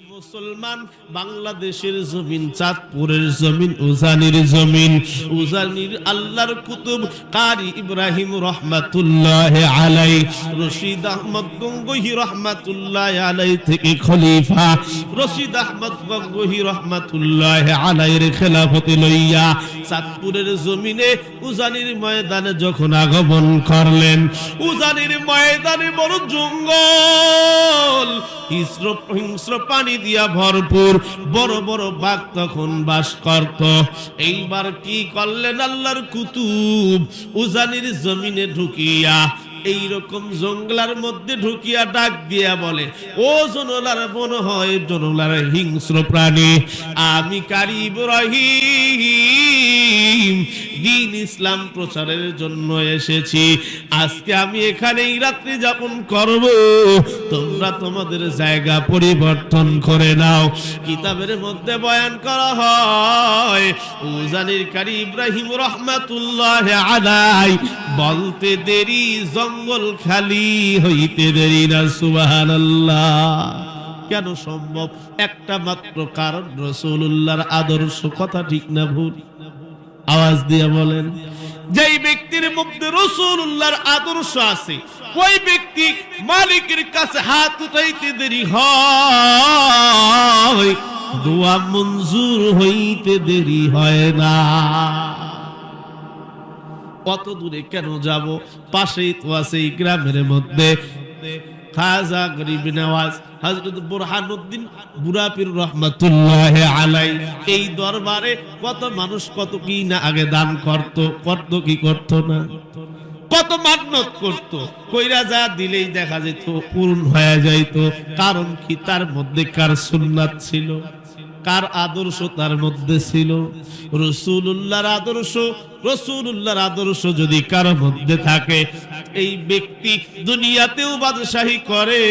মুসলমান, বাংলাদেশের জমিন, চাঁদপুরের জমিন, উজানির জমিন। উজানির আল্লাহর কুতুব কারি ইব্রাহিম রহমাতুল্লাহ আলাই, রশিদ আহমদ গঙ্গি রহমাতুল্লাহ আলাই থেকে খলিফা, রশিদ আহমদ গঙ্গি রহমাতুল্লাহ আলাইয়ের খেলাফতে লইয়া চাঁদপুরের জমিনে উজানির ময়দানে যখন আগমন করলেন, উজানির ময়দানে বড় জঙ্গল, হিস্র হিংস্র পানি দিয়া ভরপুর, বড় বড় বাঘ তখন বাস করত। এইবার কি করলেন আল্লাহর কুতুব? উজানির জমিনে ঢুকিয়া এই রকম জঙ্গলার মধ্যে ঢুকিয়া ডাক দিয়া বলে, ও জনলার মনে হয় জনলার হিংস্র প্রাণী, আমি কারি ইব্রাহিম, দিন ইসলাম প্রচারের জন্য এসেছি, আজকে আমি এখানেই রাত্রি যাপন করব, তোমরা তোমাদের জায়গা পরিবর্তন করে নাও। কিতাবের মধ্যে বয়ান করা হয় উজানির কারি ইব্রাহিম রহমাতুল্লাহ আলাই বলতে দেরি জঙ্গল খালি হইতে দেরি না, সুবহানাল্লাহ। কেন সম্ভব? একটা মাত্র কারণ রসুল্লাহর আদর্শ কথা ঠিক না ভুল? আওয়াজ দিয়ে বলেন, যেই ব্যক্তির মধ্যে রসুল্লাহর আদর্শ আছে, ওই ব্যক্তি মালিকের কাছে হাত উঠাইতে দেরি হয়, দোয়া মঞ্জুর হইতে দেরি হয় না। কত দূরে কেন যাব? পাশেই তো আছে এই গ্রামের মধ্যে। খাজা গরিব নওয়াজ, হযরত বুরহানুদ্দিন বুরাপির রহমাতুল্লাহ আলাই, এই দরবারে কত মানুষ কত কি না আগে দান করত করত কি করত না? কত মান্নত করত, কইরা যা দিলেই দেখা যেত, পূর্ণ হয়ে যাইত। কারণ কি তার মধ্যে কার সুন্নাত ছিল? কার আদর্শ তার মধ্যে ছিল? রসুল্লাহর আদর্শ রসুল্লাহর আদর্শ যদি কার মধ্যে থাকে? এই ব্যক্তি দুনিয়াতেও বাদশাহী করে,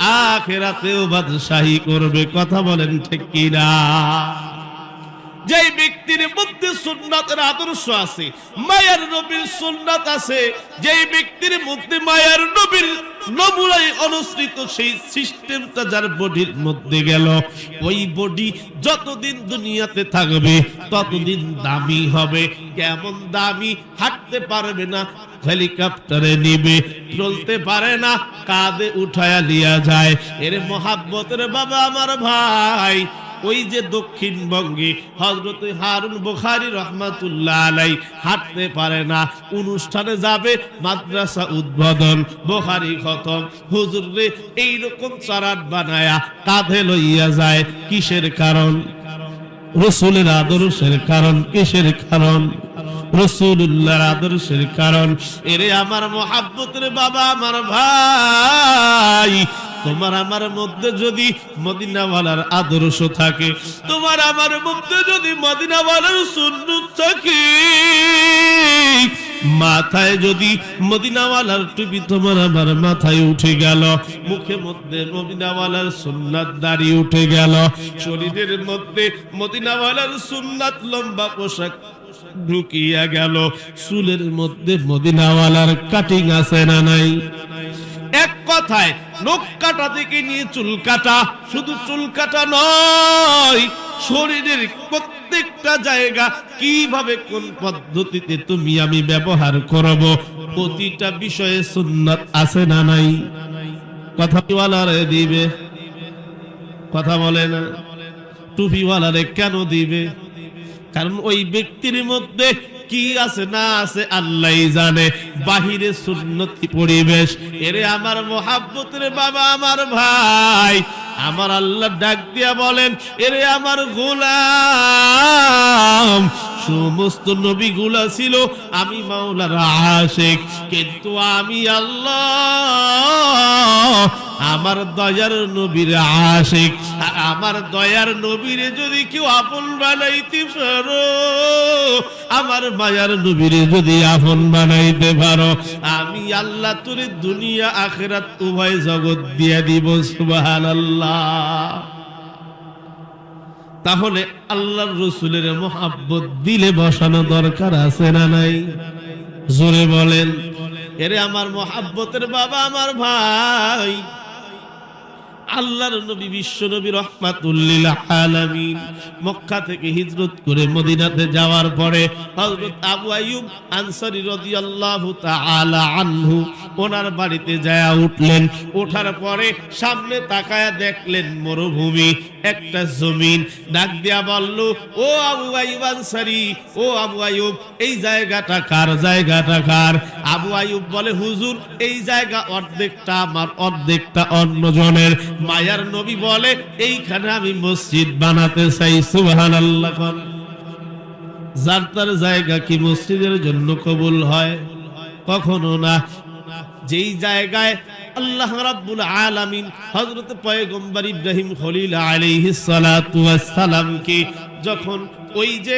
আখেরাতেও বাদশাহী করবে, কথা বলেন ঠিক কিনা? যে ব্যক্তির মধ্যে সুন্নাতের আদর্শ আছে। মায়ার নবীর সুন্নাত আছে। যেই ব্যক্তির মধ্যে মায়ার নবীর নমুনায় অনুসৃত সেই সিস্টেমটা যার বডির মধ্যে গেল। ওই বডি যতদিন দুনিয়াতে থাকবে, ততদিন দামি হবে। কেমন দামি? হাঁটতে পারবে না, হেলিকপ্টারে নিবে, চলতে পারে না, কাঁধে উঠায়া লিয়া যায়। এর মহাব্বতের বাবা আমার ভাই ওই যে দক্ষিণবঙ্গে হজরত হারুন বুখারি রহমাতুল্লাহ আলাই হাঁটতে পারে না। অনুষ্ঠানে যাবে, মাদ্রাসা উদ্বোধন, বুখারি খতম। হুজুর রে এইরকম চারাট বানায়া কাঁধে লইয়া যায়, কিসের কারণ? রসুলের আদর্শের কারণ, কিসের কারণ? রসুল্লাহর আদর্শের কারণ। এরে আমার মহাব্বতের বাবা, আমার ভাই তোমার আমার মধ্যে যদি মদিনাওয়ালার আদর্শ থাকে, তোমার আমার মধ্যে যদি মদিনাওয়ালার সুন্নত থাকে, মাথায় যদি মদিনাওয়ালার টুপি তোমার আমার মাথায় উঠে গেল, মুখে মধ্যে মদিনাওয়ালার সুন্নাত দাঁড়িয়ে উঠে গেল, শরীরের মধ্যে মদিনাওয়ালার সুন্নাত লম্বা পোশাক ঢুকিয়া গেল, চুলের মধ্যে মদিনাওয়ালার কাটিং আছে না নাই? কথায়, নখ কাটা থেকে নিয়ে চুল কাটা। শুধু চুল কাটা নয়, শরীরের প্রত্যেকটা জায়গা কীভাবে কোন পদ্ধতিতে তুমি আমি ব্যবহার করব, প্রতিটা বিষয়ে সুন্নাত আছে না নাই? কথা ওয়ালারে দিবে? কথা বলে না? টুপিওয়ালারে কেন দিবে? কারণ ওই ব্যক্তির মধ্যে কি আছে, না আছে আল্লাহ জানে। বাহিরে সুন্নতি পরিবেশ। এরে আমার মোহাব্বতের বাবা, আমার ভাই। আমার আল্লাহ ডাক দিয়া বলেন, এরে আমার গোলাম। সমস্ত নবী গুলা ছিল, আমি মাওলার আশেক, কিন্তু আমি আল্লাহ, আমার দয়ার নবীর আশেক আমার দয়ার নবীরে যদি কেউ আপন বানাইতে পারো, আমার মায়ার নবীরে যদি আপন বানাইতে পারো, আমি আল্লাহ তোরে দুনিয়া আখেরাত উভয় জগৎ দিয়া দিব, সুবহানাল্লাহ। তাহলে আল্লাহর রসুলের মোহাব্বত দিলে বসানো দরকার আছে না নাই? জোরে বলেন। এরে আমার মোহাব্বতের বাবা, আমার ভাই। আল্লাহর নবী বিশ্ব নবী রহমাতুল্লিল আলামিন মক্কা থেকে হিজরত করে মদিনাতে যাওয়ার পরে হযরত আবু আইয়ুব আনসারী রাদিয়াল্লাহু তাআলা আনহু ওনার বাড়িতে যায় উঠলেন। ওঠার পরে সামনে তাকায়া দেখলেন মরুভূমি, একটা জমিন। ডাক দিয়া বলল, ও আবু আইয়ুব আনসারী, ও আবু আইয়ুব, এই জায়গাটা কার জায়গাটা কার? আবু আইয়ুব বলে, হুজুর, এই জায়গা অর্ধেকটা আমার, অর্ধেকটা অন্যজনের। মায়ার নবী বলে, এইখানে আমি মসজিদ বানাতে চাই, সুবহানাল্লাহ কোন যার তার জায়গা কি মসজিদের জন্য কবুল হয়? কখনো না। যেই জায়গায় আল্লাহ রাব্বুল আলামিন হযরত পয়গম্বর ইব্রাহিম খলিল আলাইহিস সালাতু ওয়াস সালামকে যখন ওই যে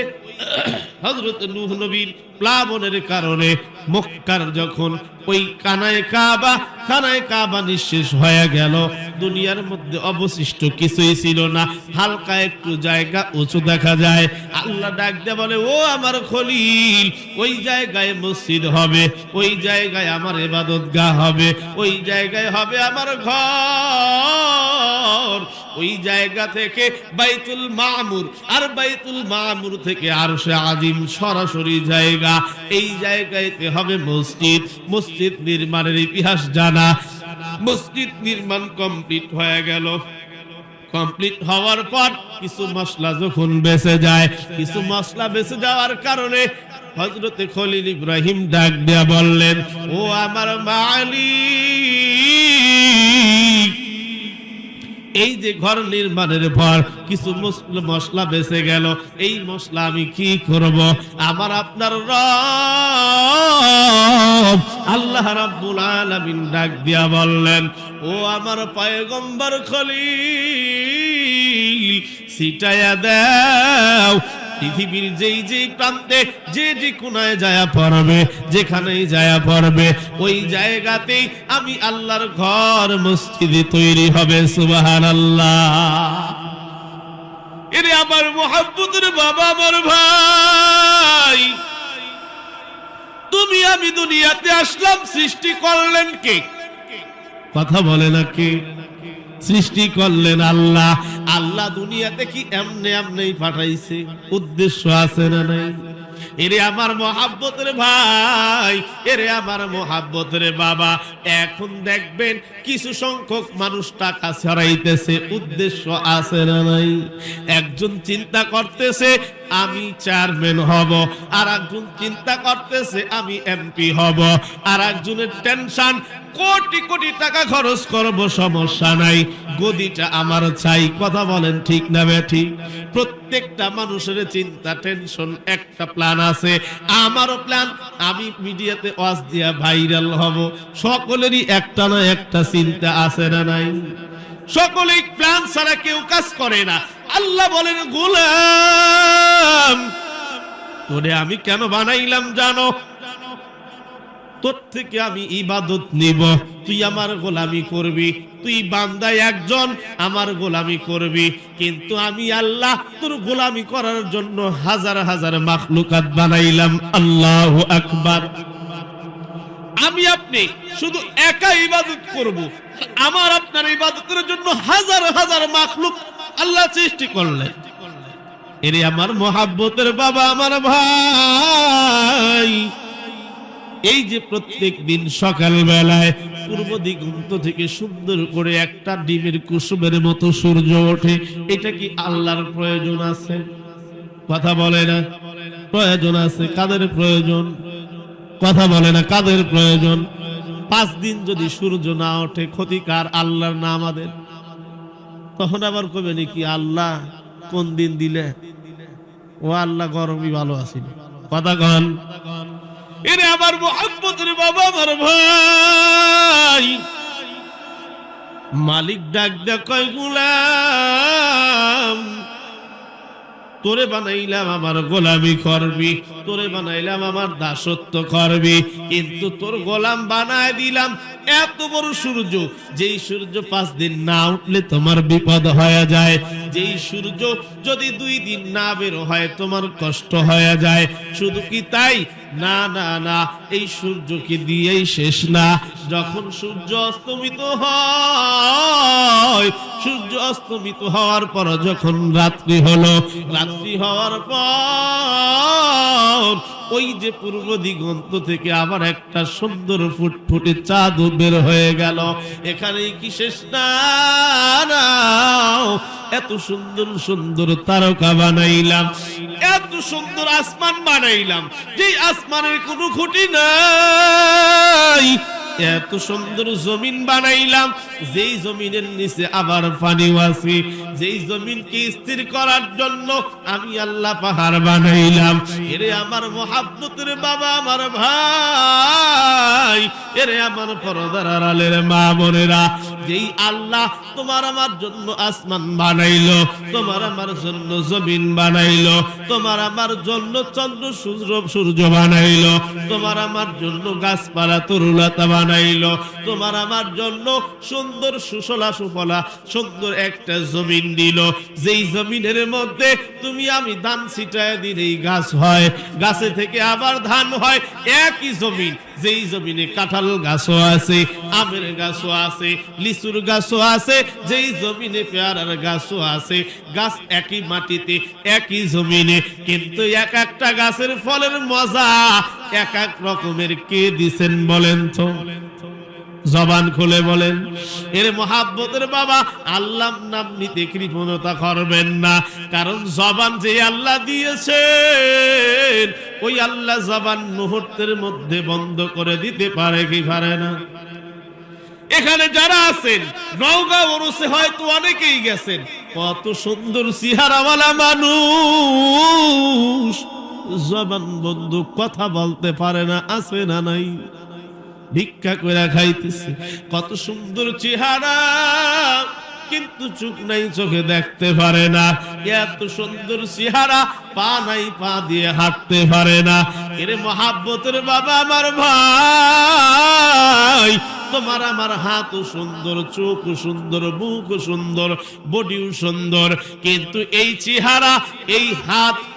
হযরত নূহ নবীর প্লাবনের কারণে মক্কার যখন ওই কানায় কাবা কানায় কাবা নিঃশেষ হয়ে গেল, দুনিয়ার মধ্যে অবশিষ্ট কিছুই ছিল না। হালকা একটু জায়গা উঁচু দেখা যায়। আল্লাহ ডাক দিয়ে বলে, ও আমার খলিল, ওই জায়গায় মসজিদ হবে, ওই জায়গায় আমার এবাদত গা হবে, ওই জায়গায় হবে আমার ঘর। ওই জায়গা থেকে বাইতুল মামুর, আর বাইতুল মামুর থেকে আরশে আজিম সরাসরি জায়গা এই জায়গাতে হবে মসজিদ। মসজিদ নির্মাণের ইতিহাস জানা। মসজিদ নির্মাণ কমপ্লিট হয়ে গেল। কমপ্লিট হওয়ার পর কিছু মশলা যখন বেঁচে যায়, কিছু মশলা বেঁচে যাওয়ার কারণে হজরতে খলিল ইব্রাহিম ডাক দেয়া বললেন, ও আমার মালিক এই যে ঘর নির্মাণের পর কিছু মশলা বেঁচে গেল। এই মশলা আমি কি করব? আমার আপনার রব আল্লাহ রাব্বুল আলামিন ডাক দিয়া বললেন, ও আমার পয়গম্বর খলিল সিটায়া দাও পৃথিবীর যেই যেই প্রান্তে যে যে কোনায় যায়া পড়বে, যেখানেই যায়া পড়বে, ওই জায়গাতেই আমি আল্লাহর ঘর মসজিদে তৈরি হবে সুবাহান আল্লাহ এরে আমার মোহাব্বতের বাবা, আমার ভাই। তুমি আমি দুনিয়াতে আসলাম, সৃষ্টি করলেন কে? কথা বলে না কে? সৃষ্টি করলেন আল্লাহ। আল্লাহ দুনিয়াতে কি এমনি এমনি পাঠাইছে? উদ্দেশ্য আছে না নাই? এরে আমার মহাব্বতের ভাই, এরে আমার মহাব্বতের বাবা। এখন দেখবেন কিছু সংখ্যক মানুষ টাকা ছড়াইতেছে, উদ্দেশ্য আছে না নাই? একজন চিন্তা করতেছে, আমি চেয়ারম্যান হব। আর একজন চিন্তা করতেছে, আমি এমপি হব। আর একজনের টেনশন, কোটি কোটি টাকা খরচ করব, সমস্যা নাই। গদিটা আমার চাই, কথা বলেন ঠিক না ঠিক প্রত্যেকটা মানুষের চিন্তা, টেনশন একটা প্ল্যান আছে। আমারও প্ল্যান আমি মিডিয়াতে ওয়াজ দিয়া ভাইরাল হব। সকলেরই একটা না একটা চিন্তা আছে না নাই? সকলেই প্ল্যান ছাড়া কেউ কাজ করে না। আল্লাহ বলেন, গোলাম, তোরে আমি কেন বানাইলাম জানো? তোর থেকে আমি ইবাদত নিব। তুই আমার গোলামি করবি, তুই বান্দায় একজন, আমার গোলামি করবি। কিন্তু আমি আল্লাহ তোর গোলামি করার জন্য হাজার হাজার মাখলুকাত বানাইলাম। আল্লাহ আকবার। আমি আপনি শুধু একা ইবাদত করব। আমার আপনার ইবাদতের জন্য হাজার হাজার মাখলুক আল্লাহ সৃষ্টি করলেন। এরে আমার মহাব্বতের বাবা, আমার ভাই। এই যে প্রত্যেক দিন সকাল বেলায় পূর্ব দিগন্ত থেকে সুন্দর করে একটা ডিমের কুসুমের মতো সূর্য ওঠে, এটা কি আল্লাহর প্রয়োজন আছে? কথা বলে না। প্রয়োজন আছে, কাদের প্রয়োজন? কথা বলে না, কাদের প্রয়োজন? পাঁচ দিন যদি সূর্য না ওঠে ক্ষতিকার আল্লাহর না আমাদের। তখন আবার কবে নাকি, আল্লাহ, কোন দিন দিলে? ও আল্লাহ, গরমই ভালো আছিল কথা কন। এরে আমার মোহাম্মতের বাবা, আমার ভাই। মালিক ডাক কয়, গুলাম, তোরে বানাইলাম আমার গোলামি করবি, তোরে বানাইলাম আমার দাসত্ব করবি, কিন্তু তোর গোলাম বানায় দিলাম এত বড় সূর্য, যেই সূর্য পাঁচ দিন না উঠলে তোমার বিপদ হয়ে যায়, যেই সূর্য যদি দুই দিন না বের হয়, তোমার কষ্ট হয়ে যায়, শুধু কি তাই না না না, এই সূর্যকে দিয়েই শেষ না। যখন সূর্য অস্তমিত হয়, সূর্য অস্তমিত হওয়ার পর যখন রাত্রি হলো, রাত্রি হওয়ার পর ওই যে পূর্ব দিগন্ত থেকে আবার একটা সুন্দর ফুটফুটে চাঁদ বের হয়ে গেল। এখানেই কি শেষ? না এত সুন্দর সুন্দর তারকা বানাইলাম। এত সুন্দর আসমান বানাইলাম। যে আসমানের কোনো খুঁটি নাই। এত সুন্দর জমিন বানাইলাম, যেই জমিনের নিচে আবার পানি আছে, যেই জমিনকে স্থির করার জন্য আমি আল্লাহ পাহাড় বানাইলাম। এরে আমার মহাব্বতের বাবা, আমার ভাই, এরে আমার পরদার আড়ালের মা বোনেরা, যেই আল্লাহ তোমার আমার জন্য আসমান বানাইলো, তোমার আমার জন্য জমিন বানাইলো, তোমার আমার জন্য চন্দ্র, সূর্য সূর্য বানাইলো, তোমার আমার জন্য গাছপালা, তরুলতা বানাইলো। তোমার আমার জন্য সুন্দর সুশলা সুফলা, সুন্দর একটা জমিন দিল। যেই জমিনের মধ্যে তুমি আমি ধান ছিটায় দিলেই গাছ হয়, গাছে থেকে আবার ধান হয়, একই জমিন। যেই জমিনে কাঁঠাল গাছও আছে, আমের গাছও আছে, লিচুর গাছও আছে, যেই জমিনে পেয়ারার গাছও আছে, গাছ একই মাটিতে, একই জমিনে। কিন্তু এক একটা গাছের ফলের মজা এক এক রকমের। কে দিছেন বলেন তো? জবান খুলে বলেন, এর মহাব্বতের বাবা আল্লাহ নাম নিতে কৃপণতা করবেন না। কারণ জবান যে আল্লাহ দিয়েছেন, ওই আল্লাহ জবান মুহূর্তের মধ্যে বন্ধ করে দিতে পারে কি পারে না? এখানে যারা আছেন, নওগাঁ ওরসে হয়তো অনেকেই গেছেন। কত সুন্দর সিহারাওয়ালা মানুষ। জবান বন্ধু কথা বলতে পারে না, আছে না নাই? ভিক্ষা করে খাইতেছে। কত সুন্দর চেহারা, কিন্তু চোখ নাই, চোখে দেখতে পারে না। এত সুন্দর চেহারা, পা নাই, পা দিয়ে হাঁটতে পারে না। এরে মহাব্বতের বাবা আমার ভাই, তোমার আমার হাতও সুন্দর, চোখও সুন্দর মুখও সুন্দর, বডিও সুন্দর, কিন্তু এই চেহারা, এই হাত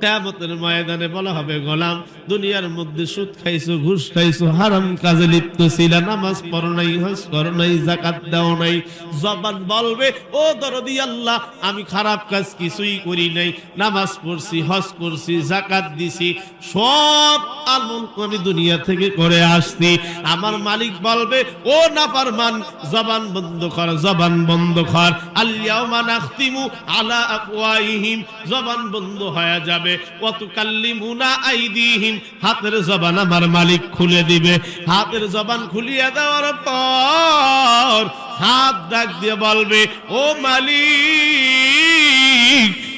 কেয়ামতের ময়দানে বলা হবে, গোলাম, দুনিয়ার মধ্যে সুদ খাইছো, ঘুষ খাইছো, হারাম কাজে লিপ্ত ছিল, নামাজ পড়ো নাই, হজ করো নাই জাকাত দাও নাই। জবান বলবে, ও দরদি আল্লাহ, আমি খারাপ কাজ কিছুই করি নাই। নামাজ পড়ছি, হজ করছি জাকাত দিছি, সব আমল আমি দুনিয়া থেকে করে আসছি। আমার মালিক বলবে, ও নাফরমান, জবান বন্ধ কর, জবান বন্ধ কর। আল্লাহুম্মা নাখতিমু আলা আফওয়াহিহিম, জবান বন্ধ হয়ে যাবে। কত কাল্লিমুনা আইদিহিম। হাতের জবান আমার মালিক খুলে দিবে। হাতের জবান খুলিয়ে দেওয়ার পর হাত ডাক দিয়ে বলবে, ও মালিক,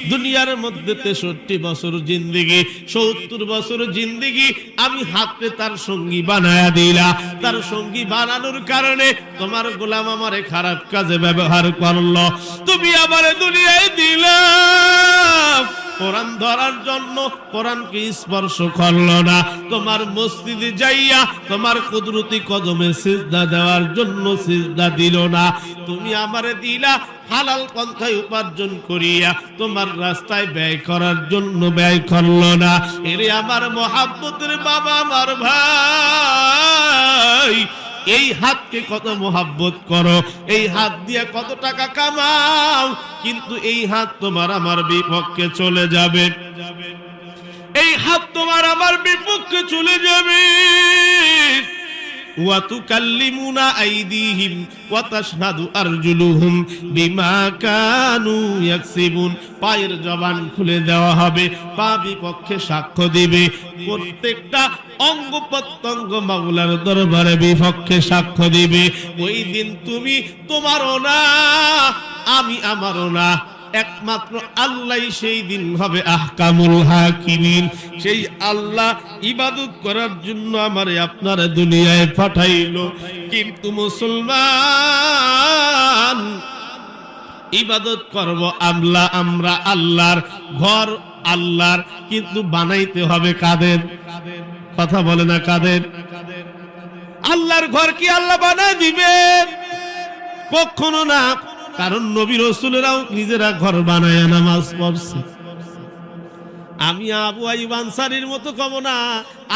দুনিয়ার মধ্যে তেষট্টি বছর জিন্দিগি, সত্তর বছর জিন্দিগি, আমি হাতে তার সঙ্গী বানায়া দিলা। তার সঙ্গী বানানোর কারণে তোমার গোলাম আমারে খারাপ কাজে ব্যবহার করল। তুমি আমার দুনিয়ায় দিলা। কোরআন ধরার জন্য কোরআনকে স্পর্শ করল না। তোমার মসজিদে যাইয়া তোমার কুদরতি কদমে সিজদা দেওয়ার জন্য সিজদা দিল না। তুমি আমারে দিলা হালাল পন্থায় উপার্জন করিয়া তোমার রাস্তায় ব্যয় করার জন্য ব্যয় করল না। এরে আমার মহাব্বতের বাবা, আমার ভাই এই হাতকে কত মোহাব্বত করো, এই হাত দিয়ে কত টাকা কামাও, কিন্তু এই হাত তোমার আমার বিপক্ষে চলে যাবে। এই হাত তোমার আমার বিপক্ষে চলে যাবে। ওয়াতুকাল্লিমুনা আইদিহিম ওয়া তাশহাদু আরজুলুহুম বিমা কানু ইয়াকসিবুন। পায়ের জবান খুলে দেওয়া হবে, পা বিপক্ষে সাক্ষ্য দিবে। প্রত্যেকটা অঙ্গ প্রত্যঙ্গ মাওলার দরবারে বিপক্ষে সাক্ষ্য দিবে। ওই দিন তুমি তোমারও না, আমি আমারও না। একমাত্র আল্লাহ সেই দিন হবে আহকামুল হাকিমিন। সেই আল্লাহ ইবাদত করার জন্য আমারে আপনার দুনিয়ায় পাঠাইলো। কিন্তু মুসলমান, ইবাদত করব আমলা, আমরা আল্লাহর ঘর, আল্লাহর, কিন্তু বানাইতে হবে কাদের? কথা বলে না কাদের? আল্লাহর ঘর কি আল্লাহ বানায় দিবে? কখনো না। কারণ নবী রসুলেরাও নিজেরা ঘর বানায় নামাজ পড়ছে। আমি আবু আইব মতো কব না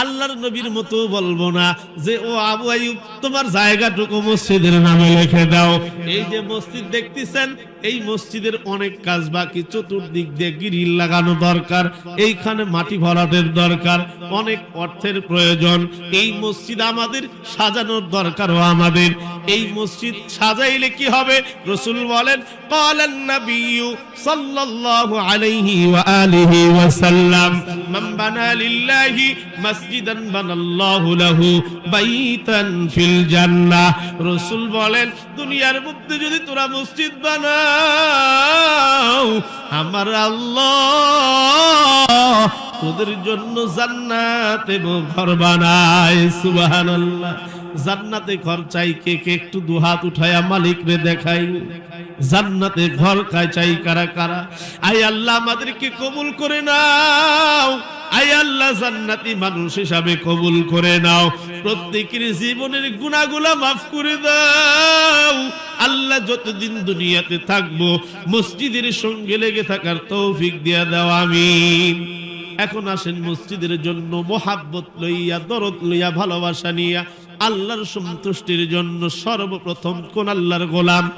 আল্লাহর নবীর মতো বলবো না যে ও আবু আইব তোমার জায়গাটুকু মসজিদের নামে লিখে দাও এই যে মসজিদ দেখতেছেন এই মসজিদের অনেক কাজ বাকি চতুর্দিক দিয়ে গিরিল লাগানো দরকার এইখানে মাটি ভরাটের দরকার অনেক অর্থের প্রয়োজন এই মসজিদ আমাদের সাজানোর দরকারও আমাদের এই মসজিদ সাজাইলে কি হবে রসুল বলেন قال النبي صلى الله عليه وآله وسلم من بنى لله مسجدا মসজিদান বানাল্লাহু বাইতান ফিল জান্নাহ। রাসূল বলেন, দুনিয়ার মধ্যে যদি তোরা মসজিদ বানাও, আমার আল্লাহ তোদের জন্য জান্নাতে ঘর বানায়, সুবহানাল্লাহ। জান্নাতে ঘর চাই, কে কে একটু দুহাত উঠায়া মালিক রে দেখাই। জান্নাতে ঘর কায় চাই কারা কারা? আই আল্লাহ আমাদেরকে কবুল করে নাও। আই আল্লাহ জান্নাতি মানুষ হিসাবে কবুল করে নাও। প্রত্যেকের জীবনের গুণাগুলা মাফ করে দাও। আল্লাহ যতদিন দুনিয়াতে থাকব, মসজিদের সঙ্গে লেগে থাকার তৌফিক দিয়া দাও, আমিন। এখন আসেন মসজিদের জন্য মোহাব্বত লইয়া, দরদ লইয়া, ভালোবাসা নিয়া। আল্লাহর সন্তুষ্টির জন্য সর্বপ্রথম কোন আল্লাহর গোলাম?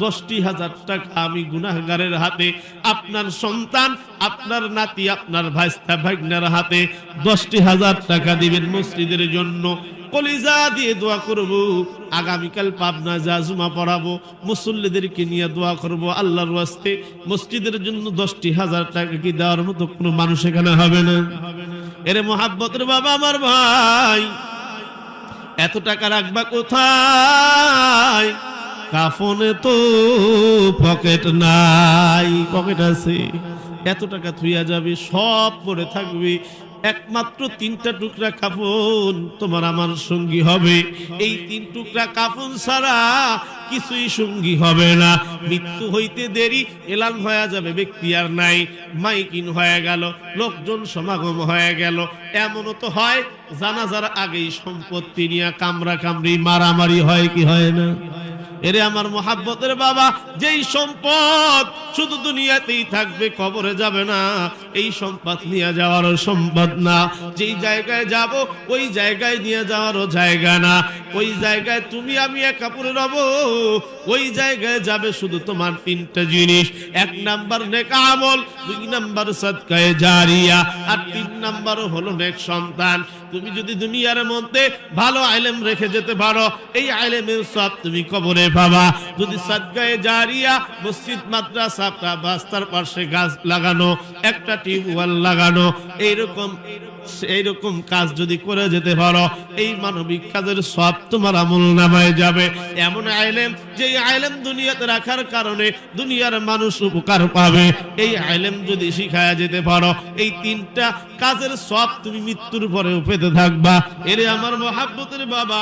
দশটি হাজার টাকা আমি গুনাহগারের হাতে, আপনার সন্তান, আপনার নাতি, আপনার ভাইস্তা ভাগ্নার হাতে। দশটি হাজার টাকা দিবেন মসজিদের জন্য। কলিজা দিয়ে দোয়া করব, আগামীকাল পাবনা যা জুমা পড়াবো, মুসল্লিদেরকে নিয়ে দোয়া করব আল্লাহর ওয়াস্তে। মসজিদের জন্য দশটি হাজার টাকা কি দেওয়ার মতো কোনো মানুষ এখানে হবে না? এরে মোহাব্বতের বাবা আমার ভাই। এত টাকা রাখবা কোথায়? কাফনে তো পকেট নাই। পকেট আছে। এত টাকা থুইয়া যাবে, সব পরে থাকবে। একমাত্র তিনটা টুকরা কাফন তোমার আমার সঙ্গী হবে। এই তিন টুকরা কাফন ছাড়া কিছুই সঙ্গী হবে না। মৃত্যু হইতে দেরি, এলান হয়ে যাবে, ব্যক্তি আর নাই। মাইকিন হয়ে গেল, লোকজন সমাগম হয়ে গেল। এমনও তো হয়, জানাজার আগেই সম্পত্তি নিয়ে কামরা কামড়ি, মারামারি হয় কি হয় না? এরে আমার মোহাব্বতের বাবা, যেই সম্পদ শুধু দুনিয়াতেই থাকবে, কবরে যাবে না। এই সম্পদ নিয়ে যাওয়ারও সম্পদ না। যেই জায়গায় যাব, ওই জায়গায় নিয়ে যাওয়ারও জায়গা না। ওই জায়গায় তুমি, আমি এক পড়ে রব। ওই জায়গায় যাবে শুধু তোমার তিনটা জিনিস। এক নাম্বার নেক আমল, দুই নাম্বার সৎকায় জারিয়া, আর তিন নাম্বার হলো নেক সন্তান। তুমি যদি দুনিয়ার মধ্যে ভালো আইলেম রেখে যেতে পারো, এই আইলেমের সব তুমি কবরে পাবা। যদি সদকায়ে জারিয়া, মসজিদ, মাদ্রাসা রাস্তার পাশে গাছ লাগানো, একটা টিউবওয়েল লাগানো, এইরকম এইরকম কাজ যদি করে যেতে পারো, এই মানবিক কাজের সব তোমার আমল নামায় যাবে। এমন আইলেম যে আইলেম দুনিয়াতে রাখার কারণে দুনিয়ার মানুষ উপকার পাবে। এই আইলেম যদি শিখায় যেতে পারো, এই তিনটা কাজের সব তুমি মৃত্যুর পরেও পেতে থাকবা। এরে আমার মহাব্বতের বাবা